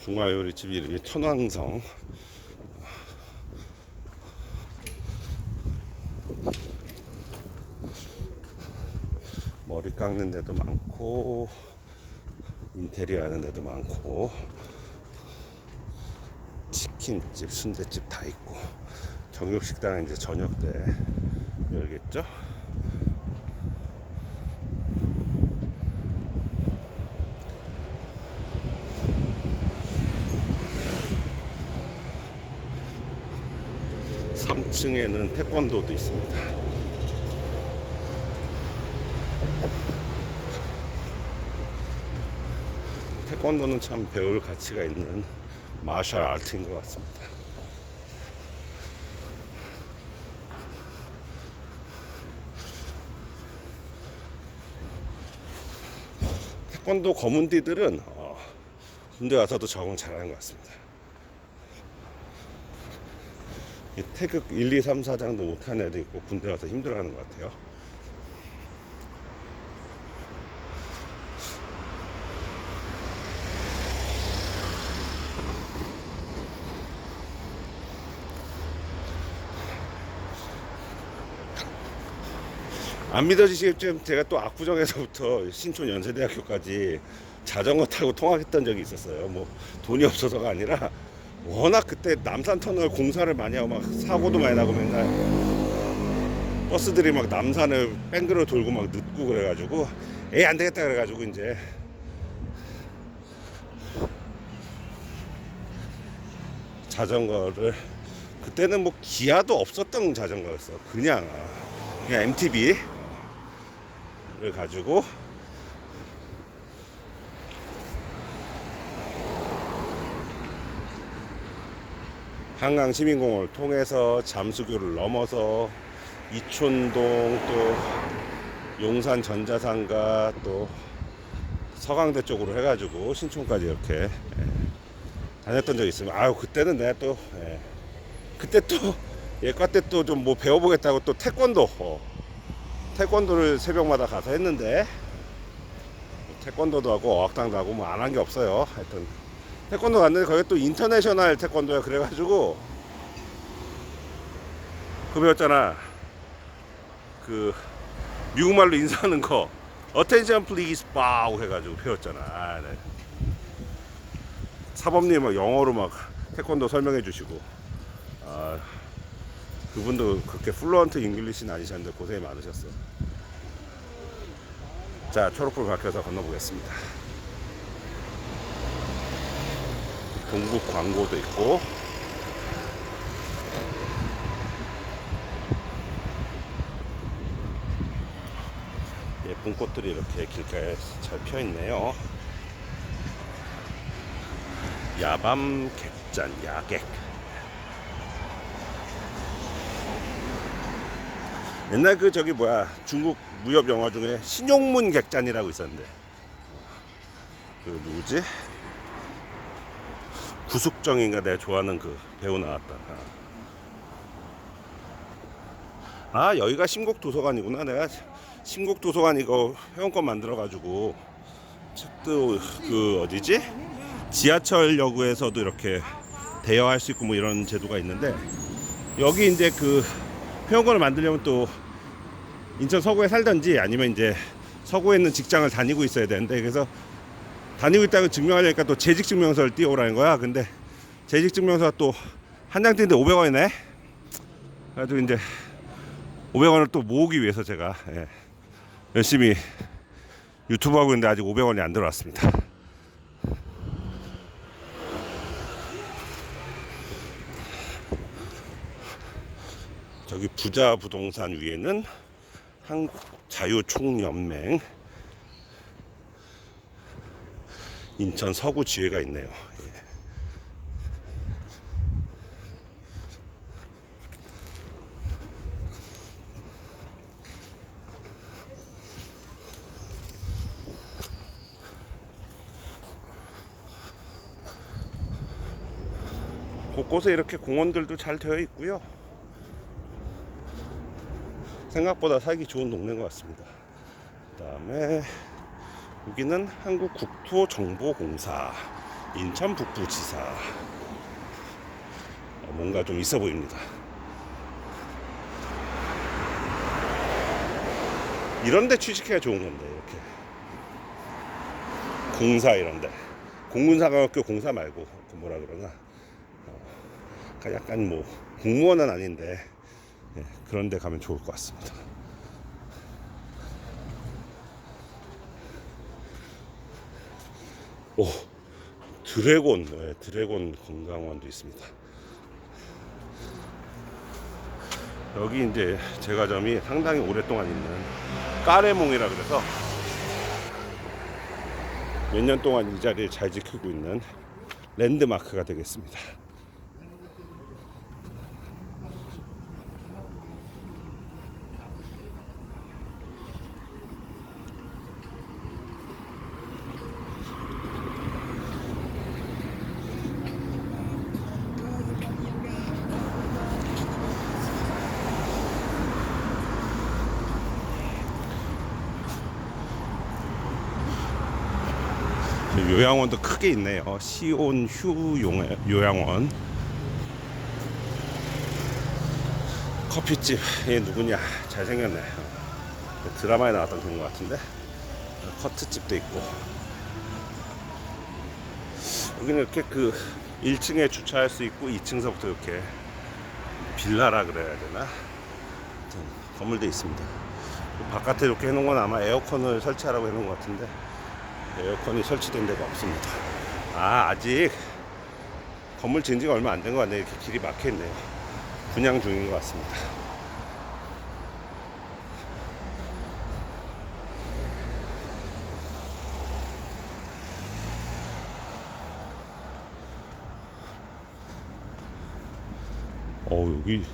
중화요리집 이름이 천왕성. 머리 깎는 데도 많고 인테리어 하는 데도 많고 치킨집, 순대집 다 있고 정육식당은 이제 저녁 때 열겠죠? 삼층에는 태권도도 있습니다. 태권도는 참 배울 가치가 있는 마셜 아트인 것 같습니다. 태권도 검은띠들은 어, 군대 와서도 적응 잘하는 것 같습니다. 이 태극 1, 2, 3, 4장도 못하는 애도 있고 군대 와서 힘들어하는 것 같아요. 안 믿어지시겠지만 제가 또 압구정에서부터 신촌 연세대학교까지 자전거 타고 통학했던 적이 있었어요. 뭐 돈이 없어서가 아니라 워낙 그때 남산 터널 공사를 많이 하고 막 사고도 많이 나고 맨날 버스들이 막 남산을 뺑그러 돌고 막 늦고 그래가지고 에이 안 되겠다. 그래가지고 이제 자전거를 그때는 뭐 기아도 없었던 자전거였어. 그냥 그냥 MTB를 가지고 한강 시민공원을 통해서 잠수교를 넘어서 이촌동 또 용산 전자상가 또 서강대 쪽으로 해가지고 신촌까지 이렇게 예, 다녔던 적이 있습니다. 아유 그때는 내가 또 예, 그때 또 예과 때 또 좀 뭐 배워보겠다고 또 태권도 어, 태권도를 새벽마다 가서 했는데 뭐 태권도도 하고 어학당도 하고 뭐 안 한 게 없어요. 하여튼 태권도 갔는데 거기 또 인터내셔널 태권도야. 그래가지고 그 배웠잖아. 그 미국말로 인사하는 거. Attention please bow 해가지고 배웠잖아. 아, 네. 사범님 막 영어로 막 태권도 설명해 주시고. 아, 그분도 그렇게 플루언트 잉글리시는 아니셨는데 고생이 많으셨어. 자 초록불 밝혀서 건너보겠습니다 동국 광고도 있고 예쁜 꽃들이 이렇게 길가에 잘펴 있네요. 야밤 객잔 야객. 옛날 그 저기 뭐야 중국 무협 영화 중에 신용문 객잔이라고 있었는데 그 누구지? 구숙정인가 내가 좋아하는 그 배우 나왔다. 아 여기가 심곡 도서관이구나. 내가 심곡 도서관 이거 회원권 만들어 가지고 책도 그 어디지? 지하철 역에서도 이렇게 대여할 수 있고 뭐 이런 제도가 있는데 여기 이제 그 회원권을 만들려면 또 인천 서구에 살던지 아니면 이제 서구에 있는 직장을 다니고 있어야 되는데 그래서 다니고 있다고 증명하려니까 또 재직 증명서를 띄워오라는 거야. 근데 재직 증명서가 또 한 장 띄는데 500원이네. 그래가지고 이제 500원을 또 모으기 위해서 제가 예, 열심히 유튜브 하고 있는데 아직 500원이 안 들어왔습니다. 저기 부자 부동산 위에는 한국 자유총연맹 인천 서구 지회가 있네요. 예. 곳곳에 이렇게 공원들도 잘 되어 있고요. 생각보다 살기 좋은 동네인 것 같습니다. 그 다음에 여기는 한국 국토정보공사 인천 북부지사. 어, 뭔가 좀 있어 보입니다. 이런데 취직해야 좋은 건데 이렇게 공사 이런데 공군사관학교 공사 말고 그 뭐라 그러나 어, 약간 뭐 공무원은 아닌데 예, 그런데 가면 좋을 것 같습니다. 오 드래곤 네, 드래곤 건강원도 있습니다. 여기 이제 제과점이 상당히 오랫동안 있는 까레몽이라 그래서 몇 년 동안 이 자리를 잘 지키고 있는 랜드마크가 되겠습니다. 요양원도 크게 있네요. 시온 휴 용- 요양원. 커피집 얘 누구냐 잘생겼네. 드라마에 나왔던 그런 것 같은데 커트집도 있고 여기는 이렇게 그 1층에 주차할 수 있고 2층서부터 이렇게 빌라라 그래야 되나 건물도 있습니다. 바깥에 이렇게 해놓은 건 아마 에어컨을 설치하라고 해놓은 것 같은데 에어컨이 설치된 데가 없습니다. 아, 아직 건물 지은 지가 얼마 안 된 것 같네요. 이렇게 길이 막혀 있네요. 분양 중인 것 같습니다. 어, 여기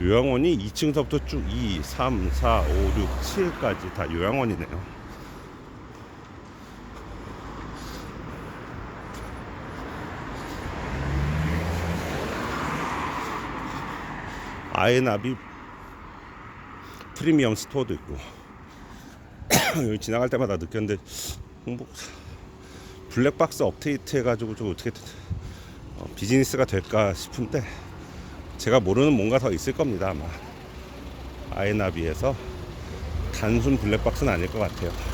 요양원이 2층서부터 쭉 2, 3, 4, 5, 6, 7까지 다 요양원이네요. 아에나비 프리미엄 스토어도 있고 여기 지나갈 때마다 느꼈는데 홍보 블랙박스 업데이트 해가지고 좀 어떻게 어, 비즈니스가 될까 싶은데 제가 모르는 뭔가 더 있을 겁니다 아마. 아에나비에서 단순 블랙박스는 아닐 것 같아요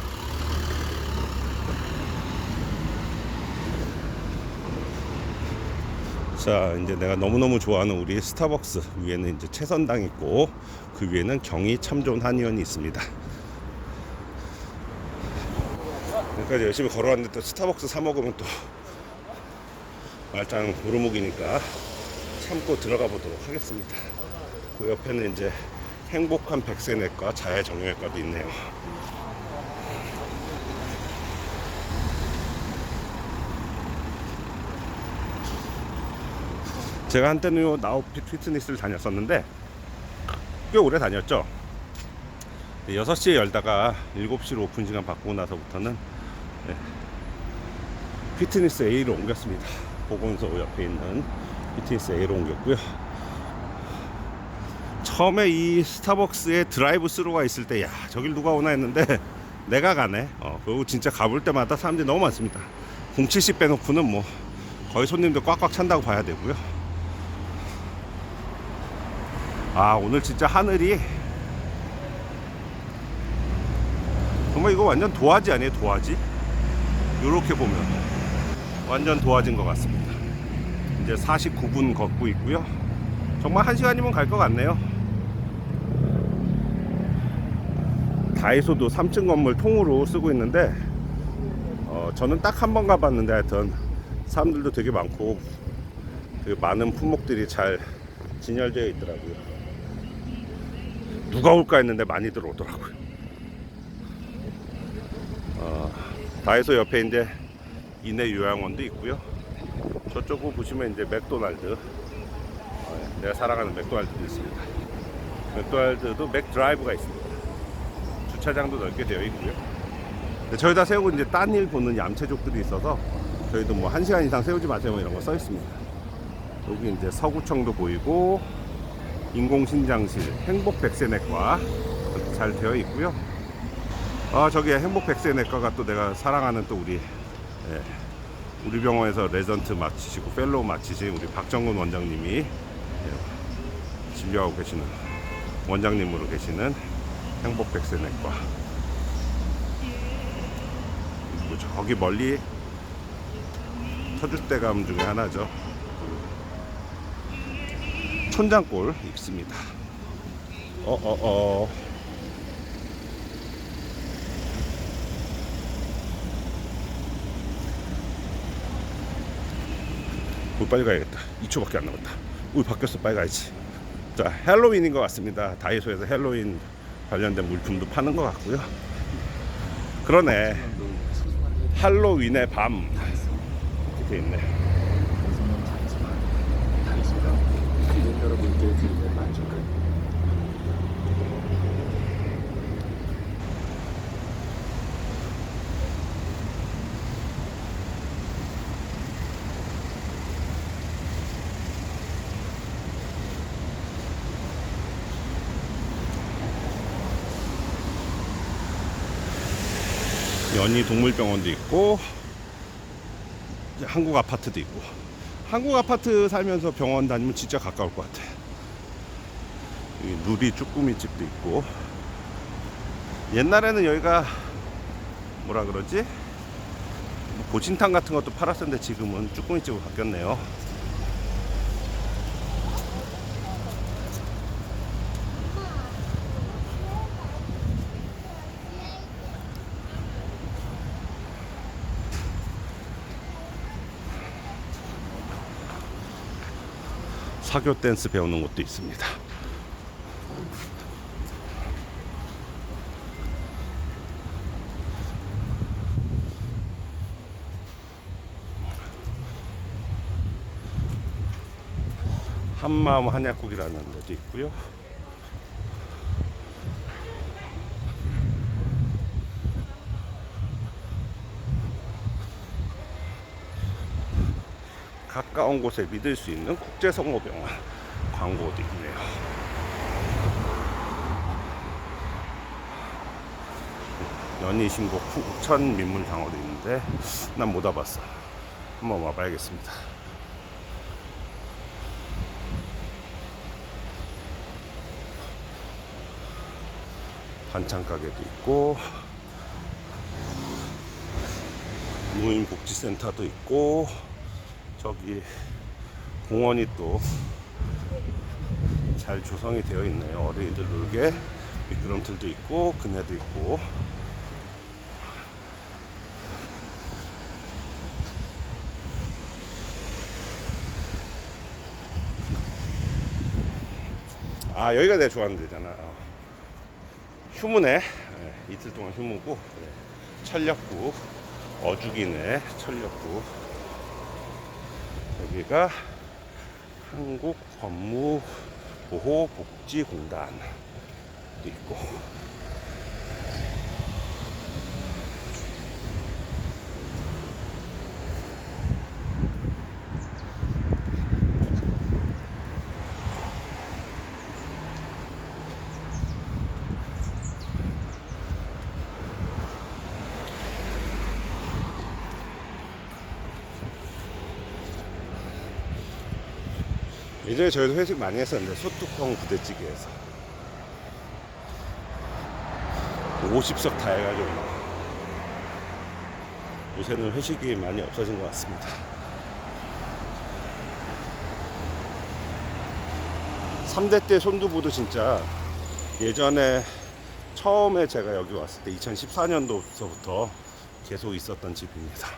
자 이제 내가 너무너무 좋아하는 우리 스타벅스 위에는 이제 채선당 있고 그 위에는 경희 참 좋은 한의원이 있습니다. 그러니까 열심히 걸어왔는데 또 스타벅스 사 먹으면 또 말짱 오르목이니까 참고 들어가 보도록 하겠습니다. 그 옆에는 이제 행복한 백세내과 자해정형외과도 있네요 제가 한때는 요 나우핏 피트니스를 다녔었는데 꽤 오래 다녔죠. 6시에 열다가 7시로 오픈 시간 바꾸고 나서부터는 네, 피트니스 A로 옮겼습니다. 보건소 옆에 있는 피트니스 A로 옮겼고요. 처음에 이 스타벅스에 드라이브 스루가 있을 때, 야, 저길 누가 오나 했는데, 내가 가네. 어, 그리고 진짜 가볼 때마다 사람들이 너무 많습니다. 070 빼놓고는 뭐, 거의 손님들 꽉꽉 찬다고 봐야 되고요. 아 오늘 진짜 하늘이 정말 이거 완전 도화지 아니에요 도화지? 요렇게 보면 완전 도화지인 것 같습니다. 이제 49분 걷고 있고요. 정말 한 시간이면 갈 것 같네요. 다이소도 3층 건물 통으로 쓰고 있는데 어, 저는 딱 한 번 가봤는데 하여튼 사람들도 되게 많고 그 많은 품목들이 잘 진열되어 있더라고요 누가 올까 했는데 많이들 오더라고요. 어, 다이소 옆에 이제 이내 요양원도 있고요. 저쪽으로 보시면 이제 맥도날드, 어, 내가 사랑하는 맥도날드도 있습니다. 맥도날드도 맥드라이브가 있습니다. 주차장도 넓게 되어 있고요. 근데 저희 다 세우고 이제 딴 일 보는 얌체족들이 있어서 저희도 뭐한 시간 이상 세우지 마세요 뭐 이런 거 써 있습니다. 여기 이제 서구청도 보이고 인공신장실, 행복 백세내과 이렇게 잘 되어 있고요. 아 저기 행복 백세내과가 또 내가 사랑하는 또 우리 예, 우리 병원에서 레전트 마치시고 펠로우 마치신 우리 박정근 원장님이 예, 진료하고 계시는 원장님으로 계시는 행복 백세내과 그리고 저기 멀리 터줏대감 중에 하나죠 촌장골 있습니다. 어어어. 어, 어. 우리 빨리 가야겠다. 2초밖에 안 남았다. 우리 바뀌었어. 빨리 가야지. 자 헬로윈인 것 같습니다. 다이소에서 헬로윈 관련된 물품도 파는 것 같고요. 그러네. 할로윈의 밤. 이렇게 돼 있네 고객 여러분께 드리는 만족은 연희 동물병원도 있고 한국 아파트도 있고 한국 아파트 살면서 병원 다니면 진짜 가까울 것 같아. 여기 누리 쭈꾸미 집도 있고. 옛날에는 여기가 뭐라 그러지? 뭐 보신탕 같은 것도 팔았었는데 지금은 쭈꾸미 집으로 바뀌었네요 사교 댄스 배우는 곳도 있습니다. 한마음 한약국이라는 데도 있고요. 가까운 곳에 믿을 수 있는 국제성모병원 광고도 있네요. 연희 신곡 천 민물 장어도 있는데 난 못 와봤어. 한번 와봐야겠습니다. 반찬 가게도 있고 노인복지센터도 있고 저기 공원이 또 잘 조성이 되어 있네요. 어린이들 놀게 미끄럼틀도 있고 그네도 있고 아 여기가 내가 좋아하는 데잖아. 어. 휴무네 예, 이틀 동안 휴무고 예, 철렵구 어죽이네 철렵구 여기가 한국 법무 보호 복지 공단도 있고 예전에 저희도 회식 많이 했었는데 소뚜껑 부대찌개에서 50석 다 해가지고 요새는 회식이 많이 없어진 것 같습니다. 삼대때 손두부도 진짜 예전에 처음에 제가 여기 왔을 때 2014년도서부터 계속 있었던 집입니다.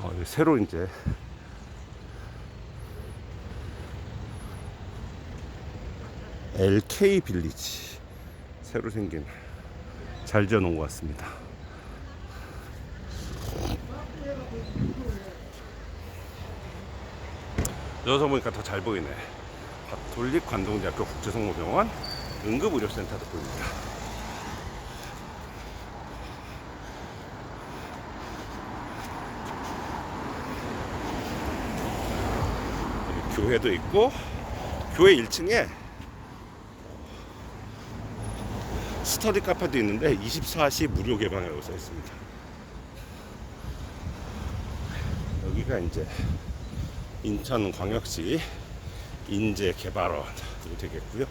어, 새로 이제 LK 빌리지 새로 생긴 잘 지어놓은 것 같습니다. 여기서 보니까 더 잘 보이네. 가톨릭 관동대학교 국제성모병원 응급의료센터도 보입니다. 교회도 있고 교회 1층에 스터디 카페도 있는데 24시 무료 개방이라고 써 있습니다. 여기가 이제 인천광역시 인재개발원이 되겠고요.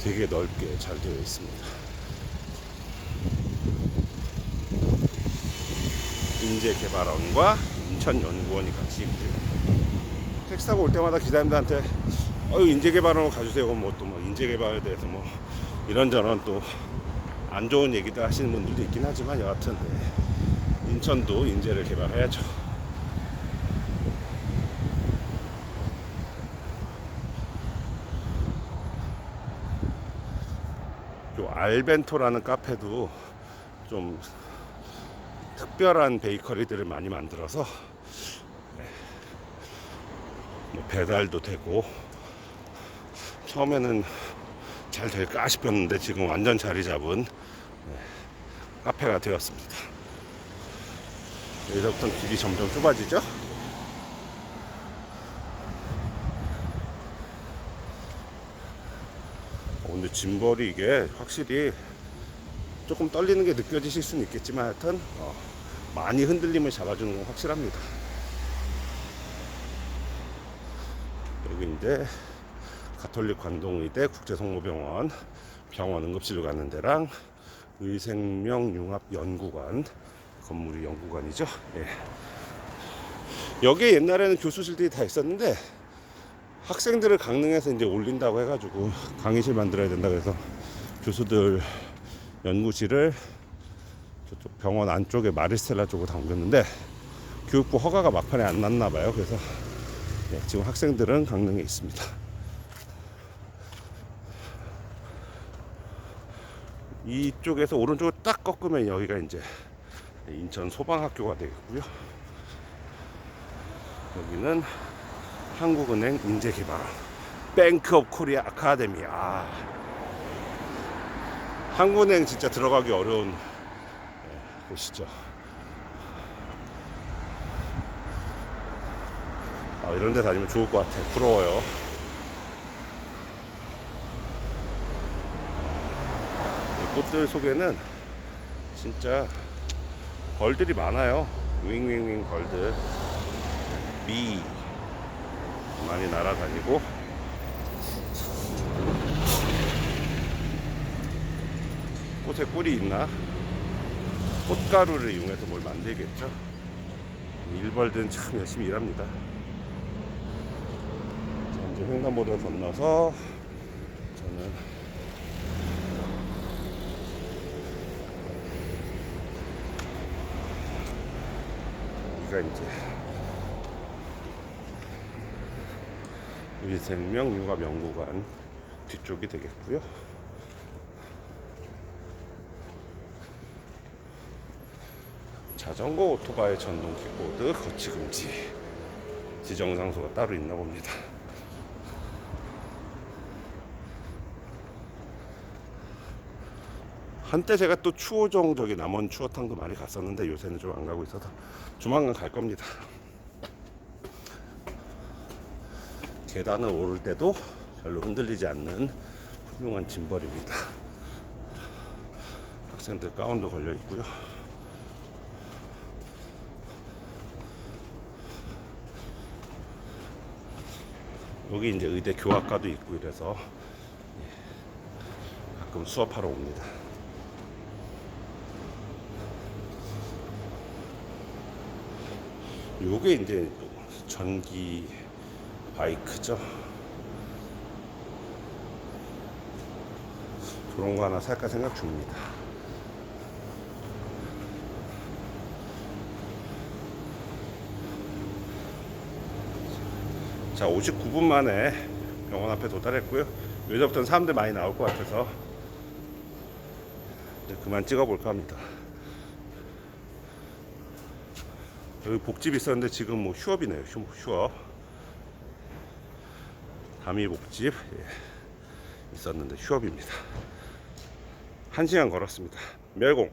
되게 넓게 잘 되어 있습니다. 인재개발원과 인천연구원이 같이 있고요. 택시 타고 올 때마다 기사님들한테 어유 인재개발원 가주세요. 뭐또 뭐 인재개발에 대해서 뭐 이런저런 또 안 좋은 얘기도 하시는 분들도 있긴 하지만 여하튼 네. 인천도 인재를 개발해야죠. 요 알벤토라는 카페도 좀 특별한 베이커리들을 많이 만들어서 배달도 되고 처음에는 잘 될까 싶었는데 지금 완전 자리 잡은 네, 카페가 되었습니다. 여기서부터 길이 점점 좁아지죠? 어, 근데 짐벌이 이게 확실히 조금 떨리는 게 느껴지실 수는 있겠지만 하여튼 어, 많이 흔들림을 잡아주는 건 확실합니다. 여기 이제 가톨릭 관동의대 국제성모병원 병원 응급실로 가는 데랑 의생명융합연구관 건물이 연구관이죠. 예. 여기에 옛날에는 교수실들이 다 있었는데 학생들을 강릉에서 이제 올린다고 해가지고 강의실 만들어야 된다 그래서 교수들 연구실을 저쪽 병원 안쪽에 마리스텔라 쪽으로 다 옮겼는데 교육부 허가가 막판에 안 났나 봐요. 그래서 예, 지금 학생들은 강릉에 있습니다. 이쪽에서 오른쪽으로 딱 꺾으면 여기가 이제 인천 소방학교가 되겠고요. 여기는 한국은행 인재개발원 뱅크 오브 코리아 아카데미 아 한국은행 진짜 들어가기 어려운 예, 곳이죠 아, 이런 데 다니면 좋을 것 같아 부러워요 이 꽃들 속에는 진짜 벌들이 많아요 윙윙윙 벌들 미 많이 날아다니고 꽃에 꿀이 있나? 꽃가루를 이용해서 뭘 만들겠죠? 일벌들은 참 열심히 일합니다. 자, 이제 횡단보도 건너서 저는 여기가 이제 위생명 융합연구관 뒤쪽이 되겠고요. 자전거 오토바이 전동 킥보드 거치 금지 지정 장소가 따로 있나 봅니다. 한때 제가 또 추호정 저기 남원 추어탕도 많이 갔었는데 요새는 좀 안 가고 있어서 조만간 갈 겁니다. 계단을 오를 때도 별로 흔들리지 않는 훌륭한 짐벌입니다. 학생들 가운도 걸려 있고요. 여기 이제 의대 교학과도 있고 이래서 예, 가끔 수업하러 옵니다. 요게 이제 전기 바이크죠. 그런 거 하나 살까 생각 중입니다. 자, 59분 만에 병원 앞에 도달했고요. 여기서부터는 사람들 많이 나올 것 같아서 이제 그만 찍어볼까 합니다. 여기 복집 있었는데 지금 뭐 휴업이네요. 휴, 휴업. 담이 복집 예, 있었는데 휴업입니다. 한 시간 걸었습니다. 멸공.